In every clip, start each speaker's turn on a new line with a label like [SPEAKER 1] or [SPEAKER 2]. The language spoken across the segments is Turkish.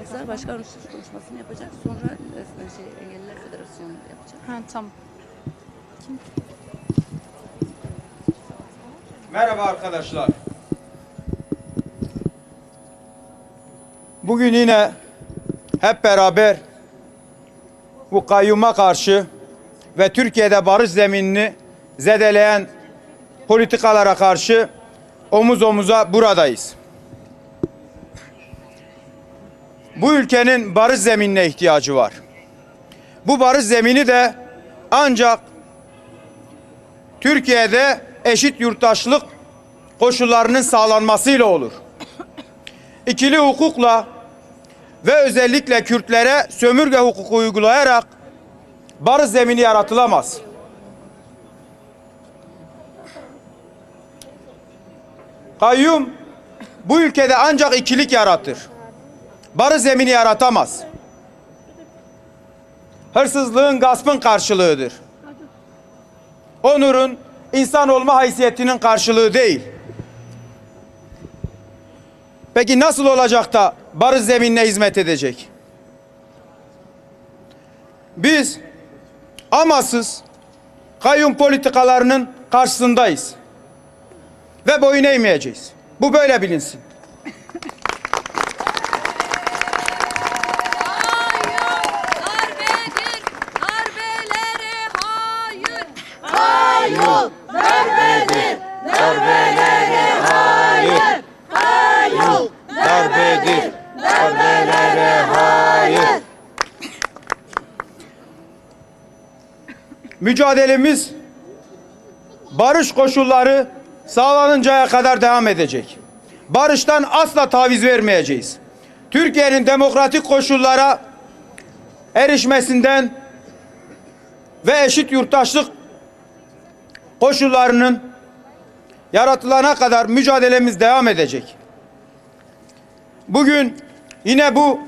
[SPEAKER 1] Mesela başkan konuşmasını yapacak. Sonra e, şey, Engelliler Federasyonu yapacak.
[SPEAKER 2] Ha tamam.
[SPEAKER 3] Merhaba arkadaşlar. Bugün yine hep beraber bu kayyuma karşı ve Türkiye'de barış zeminini zedeleyen politikalara karşı omuz omuza buradayız. Bu ülkenin barış zeminine ihtiyacı var. Bu barış zemini de ancak Türkiye'de eşit yurttaşlık koşullarının sağlanmasıyla olur. İkili hukukla ve özellikle Kürtlere sömürge hukuku uygulayarak barış zemini yaratılamaz. Kayyum bu ülkede ancak ikilik yaratır. Barış zemini yaratamaz. Hırsızlığın, gaspın karşılığıdır onurun, insan olma haysiyetinin karşılığı değil. Peki nasıl olacak da barış zeminine hizmet edecek? Biz amasız kayyum politikalarının karşısındayız. Ve boyun eğmeyeceğiz. Bu böyle bilinsin. Mücadelemiz barış koşulları sağlanıncaya kadar devam edecek. Barıştan asla taviz vermeyeceğiz. Türkiye'nin demokratik koşullara erişmesinden ve eşit yurttaşlık koşullarının yaratılana kadar mücadelemiz devam edecek. Bugün yine bu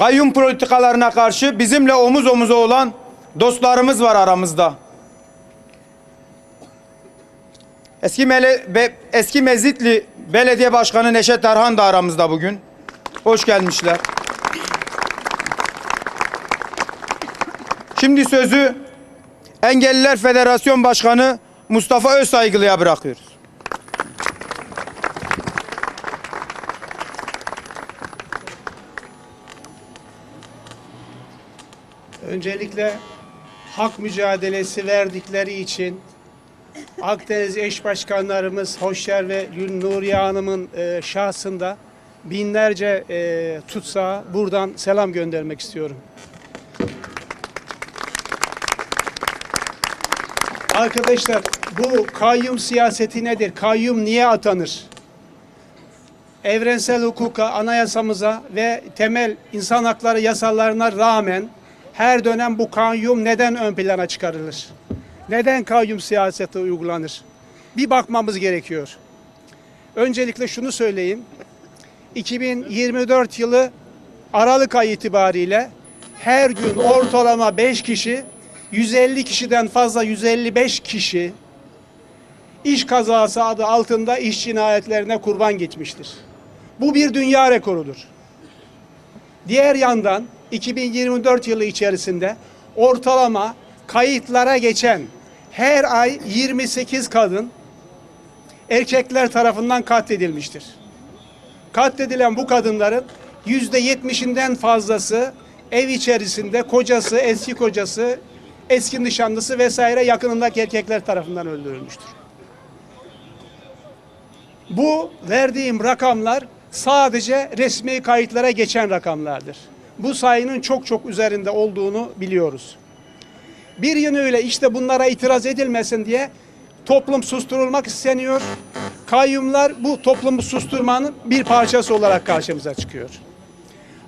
[SPEAKER 3] kayyum politikalarına karşı bizimle omuz omuza olan dostlarımız var aramızda. Eski Mele, Be- eski Mezitli Belediye Başkanı Neşet Erhan da aramızda bugün. Hoş gelmişler. Şimdi sözü Engelliler Federasyon Başkanı Mustafa Özsaygılı'ya bırakıyoruz.
[SPEAKER 4] Öncelikle hak mücadelesi verdikleri için Akdeniz eş başkanlarımız Hoşyer ve Gül Nuriye Hanım'ın e, şahsında binlerce e, tutsağa buradan selam göndermek istiyorum. Arkadaşlar bu kayyum siyaseti nedir? Kayyum niye atanır? Evrensel hukuka, anayasamıza ve temel insan hakları yasalarına rağmen her dönem bu kayyum neden ön plana çıkarılır? Neden kayyum siyaseti uygulanır? Bir bakmamız gerekiyor. Öncelikle şunu söyleyeyim. 2024 yılı Aralık ayı itibariyle her gün ortalama 5 kişi, 150 kişiden fazla 155 kişi iş kazası adı altında iş cinayetlerine kurban gitmiştir. Bu bir dünya rekorudur. Diğer yandan 2024 yılı içerisinde ortalama kayıtlara geçen her ay 28 kadın erkekler tarafından katledilmiştir. Katledilen bu kadınların yüzde yetmişinden fazlası ev içerisinde kocası, eski kocası, eski nişanlısı vesaire yakınındaki erkekler tarafından öldürülmüştür. Bu verdiğim rakamlar sadece resmi kayıtlara geçen rakamlardır. Bu sayının çok çok üzerinde olduğunu biliyoruz. Bir yönüyle işte bunlara itiraz edilmesin diye toplum susturulmak isteniyor. Kayyumlar bu toplumu susturmanın bir parçası olarak karşımıza çıkıyor.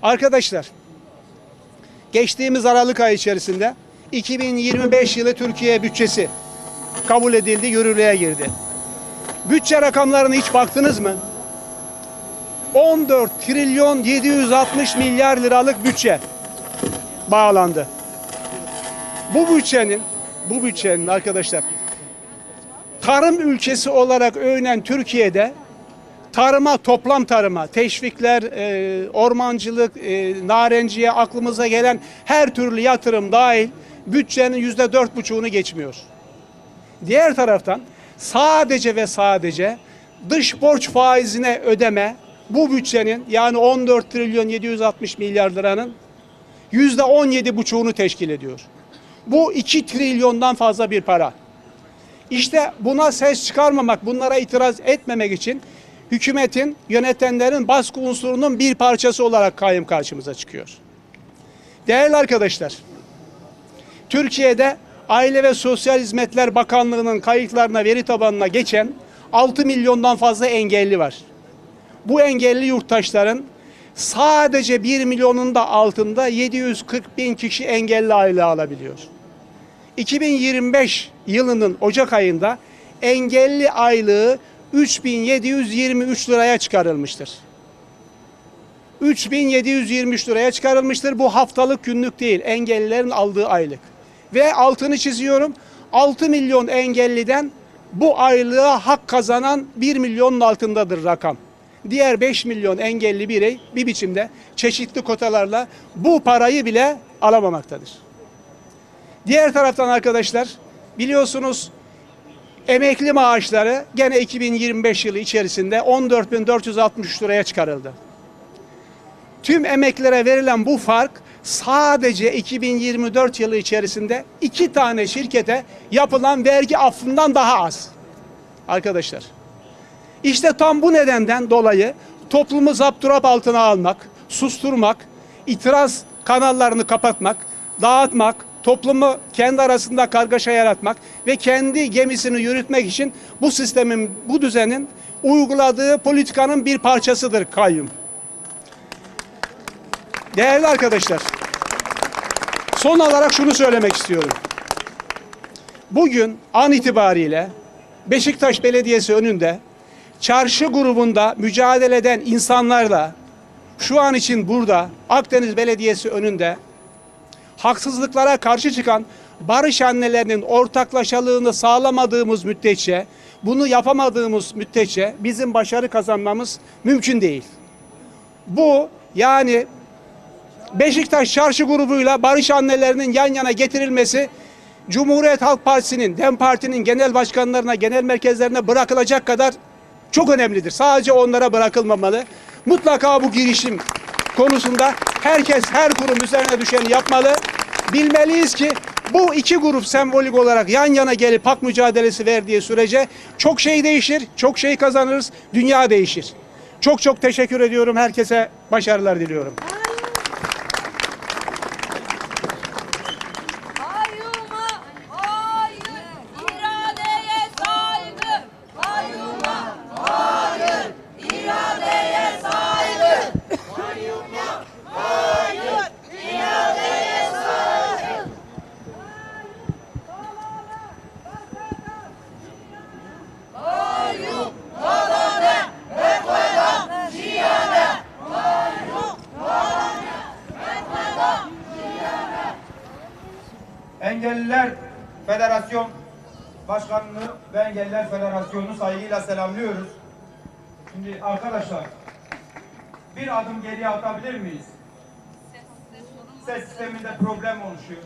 [SPEAKER 4] Arkadaşlar, geçtiğimiz Aralık ayı içerisinde 2025 yılı Türkiye bütçesi kabul edildi, yürürlüğe girdi. Bütçe rakamlarına hiç baktınız mı? 14 trilyon 760 milyar liralık bütçe bağlandı. Bu bütçenin bu bütçenin arkadaşlar tarım ülkesi olarak övünen Türkiye'de tarıma, toplam tarıma, teşvikler, e, ormancılık, e, narenciye aklımıza gelen her türlü yatırım dahil bütçenin yüzde dört buçuğunu geçmiyor. Diğer taraftan sadece ve sadece dış borç faizine ödeme bu bütçenin yani 14 trilyon 760 milyar liranın yüzde 17 buçuğunu teşkil ediyor. Bu 2 trilyondan fazla bir para. İşte buna ses çıkarmamak, bunlara itiraz etmemek için hükümetin, yönetenlerin baskı unsurunun bir parçası olarak kayyum karşımıza çıkıyor. Değerli arkadaşlar, Türkiye'de Aile ve Sosyal Hizmetler Bakanlığı'nın kayıtlarına, veri tabanına geçen 6 milyondan fazla engelli var. Bu engelli yurttaşların sadece 1 milyonun da altında 740 bin kişi engelli aylığı alabiliyor. 2025 yılının Ocak ayında engelli aylığı 3723 liraya çıkarılmıştır. 3723 liraya çıkarılmıştır. Bu haftalık günlük değil. Engellilerin aldığı aylık. Ve altını çiziyorum. 6 milyon engelliden bu aylığa hak kazanan 1 milyonun altındadır rakam. Diğer 5 milyon engelli birey bir biçimde çeşitli kotalarla bu parayı bile alamamaktadır. Diğer taraftan arkadaşlar biliyorsunuz emekli maaşları gene 2025 yılı içerisinde 14.463 liraya çıkarıldı. Tüm emeklilere verilen bu fark sadece 2024 yılı içerisinde iki tane şirkete yapılan vergi affından daha az. Arkadaşlar. İşte tam bu nedenden dolayı toplumu zapturap altına almak, susturmak, itiraz kanallarını kapatmak, dağıtmak, toplumu kendi arasında kargaşa yaratmak ve kendi gemisini yürütmek için bu sistemin, bu düzenin uyguladığı politikanın bir parçasıdır kayyum. Değerli arkadaşlar, son olarak şunu söylemek istiyorum. Bugün an itibariyle Beşiktaş Belediyesi önünde çarşı grubunda mücadele eden insanlarla şu an için burada Akdeniz Belediyesi önünde haksızlıklara karşı çıkan barış annelerinin ortaklaşalığını sağlamadığımız müddetçe, bunu yapamadığımız müddetçe bizim başarı kazanmamız mümkün değil. Bu yani Beşiktaş Çarşı grubuyla barış annelerinin yan yana getirilmesi Cumhuriyet Halk Partisi'nin, DEM Parti'nin genel başkanlarına, genel merkezlerine bırakılacak kadar çok önemlidir. Sadece onlara bırakılmamalı. Mutlaka bu girişim konusunda herkes her kurum üzerine düşeni yapmalı. Bilmeliyiz ki bu iki grup sembolik olarak yan yana gelip hak mücadelesi verdiği sürece çok şey değişir, çok şey kazanırız, dünya değişir. Çok çok teşekkür ediyorum. Herkese başarılar diliyorum.
[SPEAKER 5] Kayyuma hayır, iradeye saygı. Kayyuma hayır, iradeye saygı. Kayyuma hayır, iradeye saygı. Kayyum, kolone, ekveda, ziyade. Kayyum, kolone, ekveda,
[SPEAKER 3] Engelliler Federasyon Başkanlığı ve Engelliler Federasyonu saygıyla selamlıyoruz. Şimdi arkadaşlar bir adım geriye atabilir miyiz? Ses sisteminde problem oluşuyor.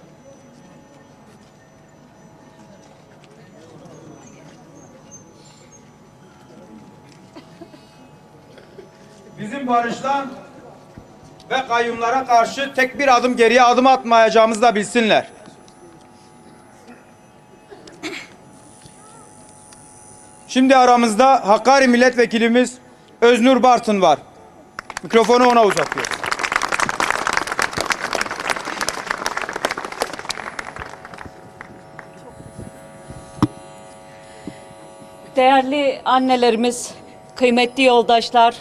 [SPEAKER 3] Bizim barıştan ve kayyumlara karşı tek bir adım geriye adım atmayacağımızı da bilsinler. Şimdi aramızda Hakkari Milletvekilimiz Öznur Bartın var. Mikrofonu ona uzatıyor.
[SPEAKER 2] Değerli annelerimiz, kıymetli yoldaşlar,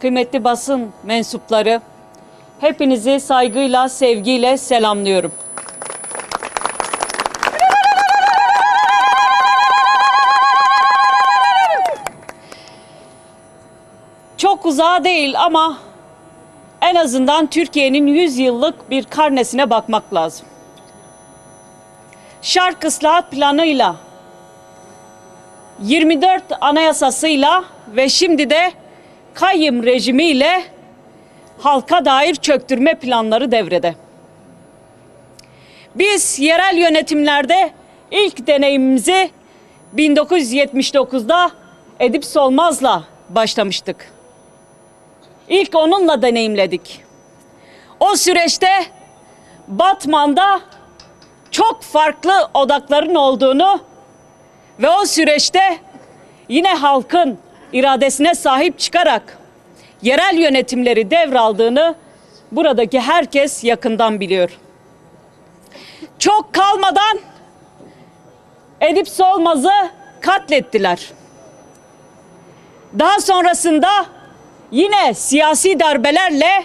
[SPEAKER 2] kıymetli basın mensupları, hepinizi saygıyla, sevgiyle selamlıyorum. Çok uzağa değil ama en azından Türkiye'nin 100 yıllık bir karnesine bakmak lazım. Şark ıslahat planıyla 24 anayasasıyla ve şimdi de kayyım rejimiyle halka dair çöktürme planları devrede. Biz yerel yönetimlerde ilk deneyimimizi 1979'da Edip Solmaz'la başlamıştık. İlk onunla deneyimledik. O süreçte Batman'da çok farklı odakların olduğunu ve o süreçte yine halkın iradesine sahip çıkarak yerel yönetimleri devraldığını buradaki herkes yakından biliyor. Çok kalmadan Edip Solmaz'ı katlettiler. Daha sonrasında yine siyasi darbelerle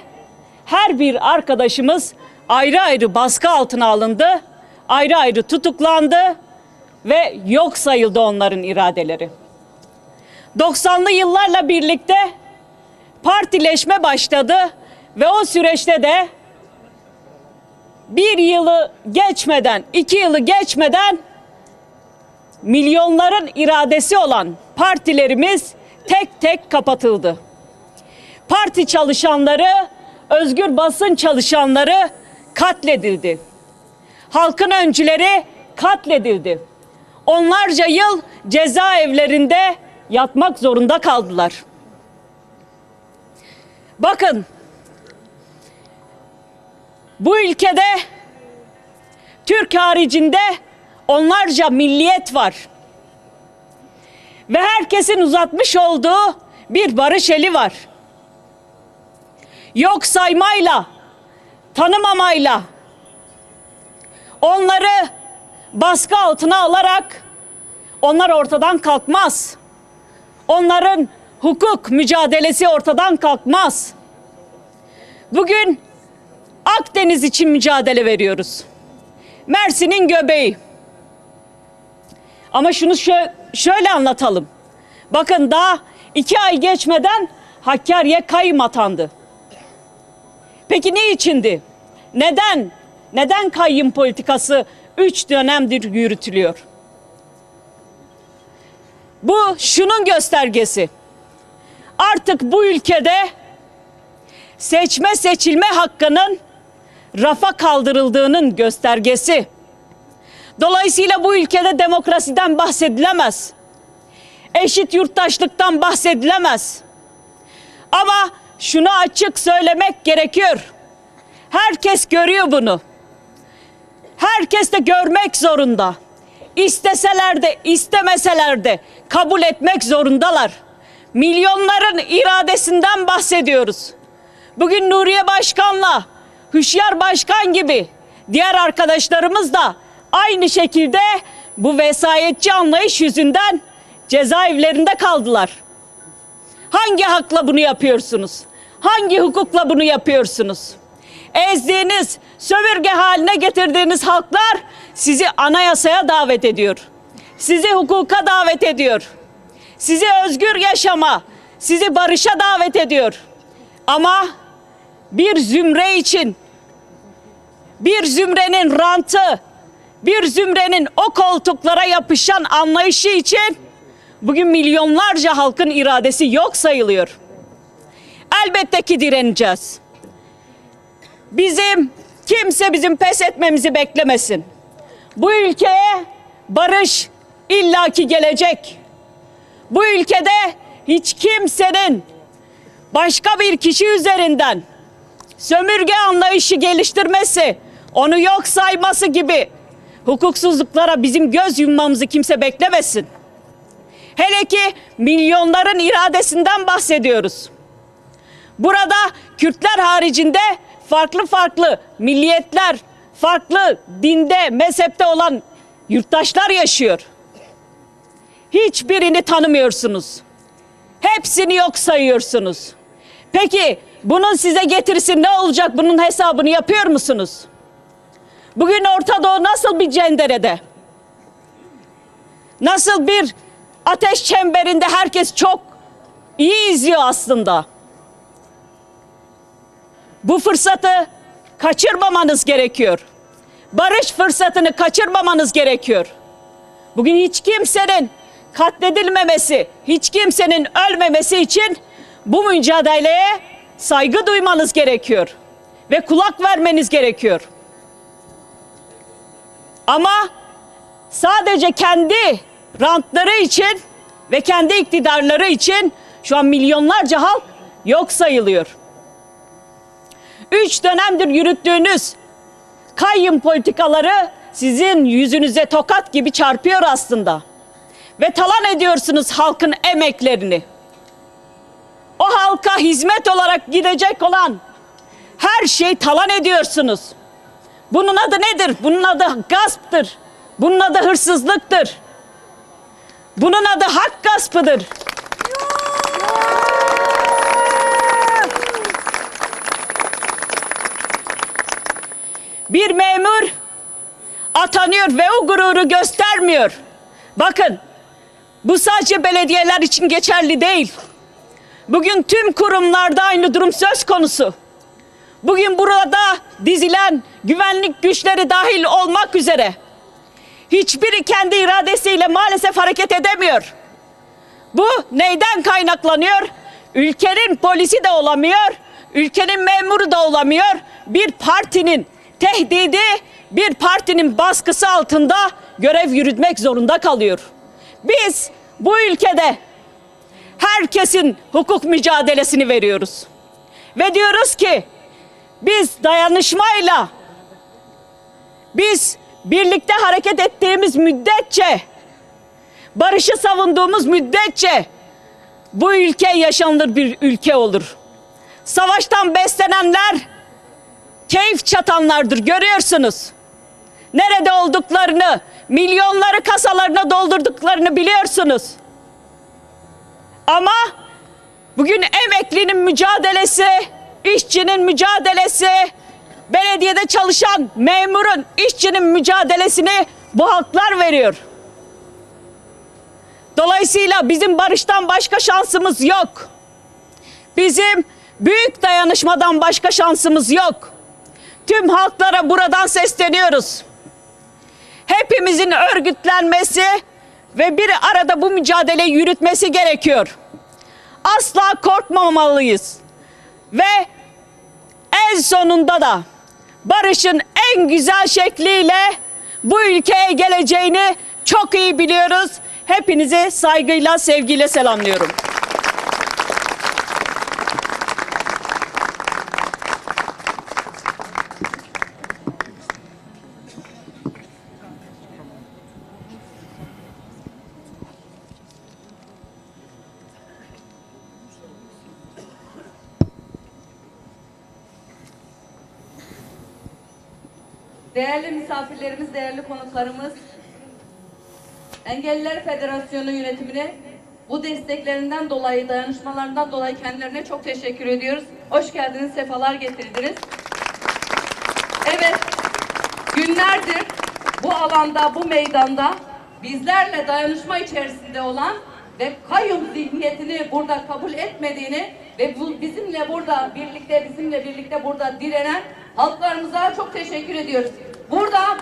[SPEAKER 2] her bir arkadaşımız ayrı ayrı baskı altına alındı, ayrı ayrı tutuklandı ve yok sayıldı onların iradeleri. 90'lı yıllarla birlikte partileşme başladı ve o süreçte de bir yılı geçmeden, iki yılı geçmeden milyonların iradesi olan partilerimiz tek tek kapatıldı. Parti çalışanları, özgür basın çalışanları katledildi. Halkın öncüleri katledildi. Onlarca yıl cezaevlerinde yatmak zorunda kaldılar. Bakın bu ülkede Türk haricinde onlarca milliyet var. Ve herkesin uzatmış olduğu bir barış eli var. Yok saymayla, tanımamayla onları baskı altına alarak onlar ortadan kalkmaz. Onların hukuk mücadelesi ortadan kalkmaz. Bugün Akdeniz için mücadele veriyoruz. Mersin'in göbeği. Ama şunu şö- şöyle anlatalım. Bakın daha iki ay geçmeden Hakkari'ye kayyum atandı. Peki ne içindi? Neden? Neden kayyum politikası üç dönemdir yürütülüyor? Bu şunun göstergesi. Artık bu ülkede seçme seçilme hakkının rafa kaldırıldığının göstergesi. Dolayısıyla bu ülkede demokrasiden bahsedilemez. Eşit yurttaşlıktan bahsedilemez. Ama şunu açık söylemek gerekiyor. Herkes görüyor bunu. Herkes de görmek zorunda. İsteseler de istemeseler de kabul etmek zorundalar. Milyonların iradesinden bahsediyoruz. Bugün Nuriye Başkan'la Hüşyar Başkan gibi diğer arkadaşlarımız da aynı şekilde bu vesayetçi anlayış yüzünden cezaevlerinde kaldılar. Hangi hakla bunu yapıyorsunuz? Hangi hukukla bunu yapıyorsunuz? Ezdiğiniz, sömürge haline getirdiğiniz halklar sizi anayasaya davet ediyor. Sizi hukuka davet ediyor. Sizi özgür yaşama, sizi barışa davet ediyor. Ama bir zümre için bir zümrenin rantı, bir zümrenin o koltuklara yapışan anlayışı için bugün milyonlarca halkın iradesi yok sayılıyor. Elbette ki direneceğiz. Bizim kimse bizim pes etmemizi beklemesin. Bu ülkeye barış illaki gelecek. Bu ülkede hiç kimsenin başka bir kişi üzerinden sömürge anlayışı geliştirmesi, onu yok sayması gibi hukuksuzluklara bizim göz yummamızı kimse beklemesin. Hele ki milyonların iradesinden bahsediyoruz. Burada Kürtler haricinde farklı farklı milliyetler, farklı dinde, mezhepte olan yurttaşlar yaşıyor. Hiçbirini tanımıyorsunuz. Hepsini yok sayıyorsunuz. Peki bunun size getirisi ne olacak? Bunun hesabını yapıyor musunuz? Bugün Orta Doğu nasıl bir cenderede? Nasıl bir ateş çemberinde herkes çok iyi izliyor aslında. Bu fırsatı kaçırmamanız gerekiyor. Barış fırsatını kaçırmamanız gerekiyor. Bugün hiç kimsenin katledilmemesi, hiç kimsenin ölmemesi için bu mücadeleye saygı duymanız gerekiyor ve kulak vermeniz gerekiyor. Ama sadece kendi rantları için ve kendi iktidarları için şu an milyonlarca halk yok sayılıyor. Üç dönemdir yürüttüğünüz kayyum politikaları sizin yüzünüze tokat gibi çarpıyor aslında. Ve talan ediyorsunuz halkın emeklerini. O halka hizmet olarak gidecek olan her şeyi talan ediyorsunuz. Bunun adı nedir? Bunun adı gasptır. Bunun adı hırsızlıktır. Bunun adı hak gaspıdır. Bir memur atanıyor ve o gururu göstermiyor. Bakın bu sadece belediyeler için geçerli değil. Bugün tüm kurumlarda aynı durum söz konusu. Bugün burada dizilen güvenlik güçleri dahil olmak üzere hiçbiri kendi iradesiyle maalesef hareket edemiyor. Bu neyden kaynaklanıyor? Ülkenin polisi de olamıyor, ülkenin memuru da olamıyor. Bir partinin tehdidi, bir partinin baskısı altında görev yürütmek zorunda kalıyor. Biz bu ülkede herkesin hukuk mücadelesini veriyoruz. Ve diyoruz ki biz dayanışmayla biz birlikte hareket ettiğimiz müddetçe barışı savunduğumuz müddetçe bu ülke yaşanılır bir ülke olur. Savaştan beslenenler keyif çatanlardır görüyorsunuz. Nerede olduklarını, milyonları kasalarına doldurduklarını biliyorsunuz. Ama bugün emeklinin mücadelesi, işçinin mücadelesi, belediyede çalışan memurun, işçinin mücadelesini bu halklar veriyor. Dolayısıyla bizim barıştan başka şansımız yok. Bizim büyük dayanışmadan başka şansımız yok. Tüm halklara buradan sesleniyoruz. Hepimizin örgütlenmesi ve bir arada bu mücadeleyi yürütmesi gerekiyor. Asla korkmamalıyız. Ve en sonunda da barışın en güzel şekliyle bu ülkeye geleceğini çok iyi biliyoruz. Hepinizi saygıyla, sevgiyle selamlıyorum.
[SPEAKER 6] Değerli misafirlerimiz, değerli konuklarımız, Engelliler Federasyonu yönetimine bu desteklerinden dolayı, dayanışmalarından dolayı kendilerine çok teşekkür ediyoruz. Hoş geldiniz, sefalar getirdiniz. Evet, günlerdir bu alanda, bu meydanda bizlerle dayanışma içerisinde olan ve kayyum zihniyetini burada kabul etmediğini ve bu bizimle burada birlikte bizimle birlikte burada direnen halklarımıza çok teşekkür ediyoruz. Burada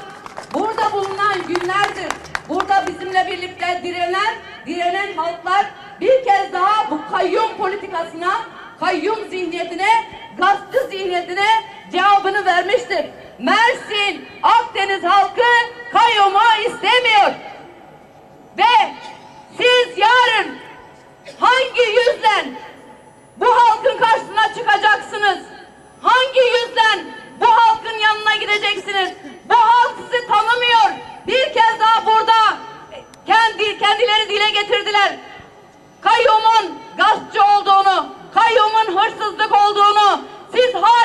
[SPEAKER 6] burada bulunan günlerdir burada bizimle birlikte direnen direnen halklar bir kez daha bu kayyum politikasına, kayyum zihniyetine, gaspçı zihniyetine cevabını vermiştir. Mersin, Akdeniz halkı kayyumu istemiyor. Ve siz yarın hangi yüzden bu halkın karşısına çıkacaksınız? Hangi yüzden bu halkın yanına gideceksiniz? Bu halk sizi tanımıyor. Bir kez daha burada kendi kendileri dile getirdiler. Kayyumun gaspçı olduğunu, kayyumun hırsızlık olduğunu siz halen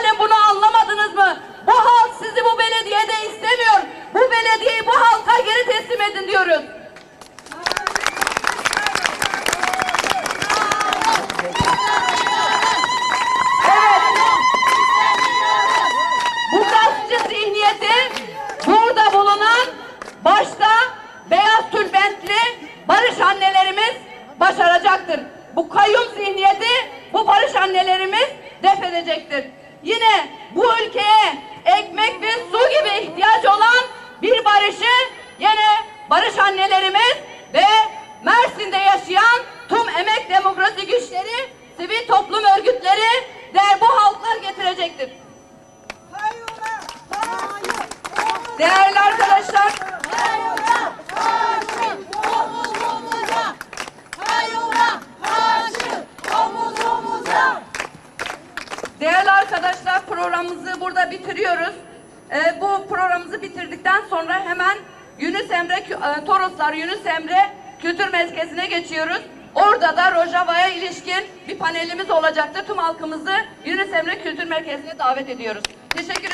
[SPEAKER 6] demokrasi güçleri, sivil toplum örgütleri değer bu halklar getirecektir. Hayır, hayır, hayır. Değerli arkadaşlar, Değerli arkadaşlar programımızı burada bitiriyoruz. Ee, bu programımızı bitirdikten sonra hemen Yunus Emre e, Toroslar Yunus Emre Kültür Merkezi'ne geçiyoruz. Orada da Rojava'ya ilişkin bir panelimiz olacaktır. Tüm halkımızı Yunus Emre Kültür Merkezi'ne davet ediyoruz. Teşekkür ediyorum.